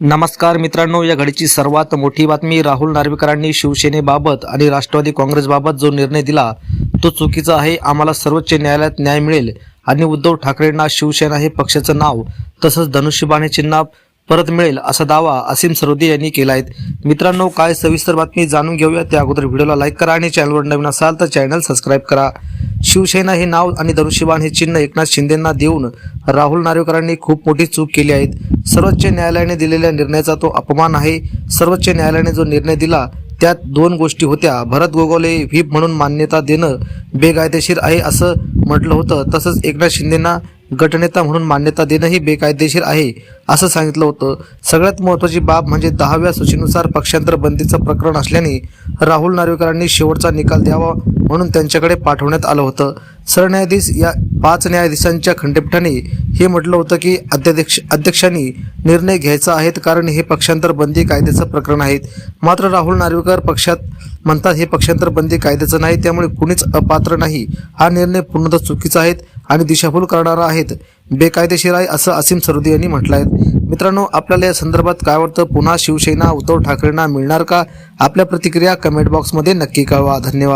नमस्कार मित्रांनो या घडीची सर्वात मोठी बातमी राहुल नार्वेकरांनी शिवसेनेबाबत आणि राष्ट्रवादी काँग्रेसबाबत जो निर्णय दिला तो चुकीचा आहे. आम्हाला सर्वोच्च न्यायालयात न्याय मिळेल. आणि उद्धव ठाकरेंना शिवसेना हे पक्षाचं नाव तसंच धनुष्यबाणे चिन्ह परत मिळेल असा दावा असीम सरोदे यांनी केला आहे. मित्रांनो काय सविस्तर बातमी जाणून घेऊया. त्या अगोदर व्हिडिओला लाईक करा आणि चॅनलवर नवीन असाल तर चॅनल सबस्क्राईब करा. शिवसेना हे नाव आणि धनुष्यबाण हे चिन्ह एकनाथ शिंदेंना देऊन राहुल नार्वेकरांनी खूप मोठी चूक केली आहे. सर्वोच्च न्यायालयाने दिलेल्या निर्णयाचा तो अपमान आहे. सर्वोच्च न्यायालयाने जो निर्णय दिला त्यात दोन गोष्टी होत्या. भरत गोगोले व्हीप म्हणून मान्यता देणं बेकायदेशीर आहे असं म्हटलं होतं. तसंच एकनाथ शिंदेंना गटनेता म्हणून मान्यता देणंही बेकायदेशीर आहे असं सांगितलं होतं. सगळ्यात महत्त्वाची बाब म्हणजे दहाव्या सूचीनुसार पक्षांतर बंदीचं प्रकरण असल्याने राहुल नार्वेकरांनी शेवटचा निकाल द्यावा म्हणून त्यांच्याकडे पाठवण्यात आलं होतं. सरन्यायाधीश या पाच न्यायाधीशांच्या खंडपीठाने हे म्हटलं होतं की अध्यक्ष अध्यक्षांनी निर्णय घ्यायचा आहेत कारण हे पक्षांतर बंदी कायद्याचं प्रकरण आहेत. मात्र राहुल नार्वेकर पक्षात म्हणतात हे पक्षांतर बंदी कायद्याचं नाही त्यामुळे कुणीच अपात्र नाही. हा निर्णय पूर्णतः चुकीचा आहे आणि दिशाभूल करणारा आहेत. बेकायदेशीर आहे असं असीम सरोदे यांनी म्हटलं आहे मित्रांनो आपल्याला या संदर्भात काय वाटतं? पुन्हा शिवसेना उद्धव ठाकरेंना मिळणार का? आपल्या प्रतिक्रिया कमेंट बॉक्समध्ये नक्की कळवा. धन्यवाद.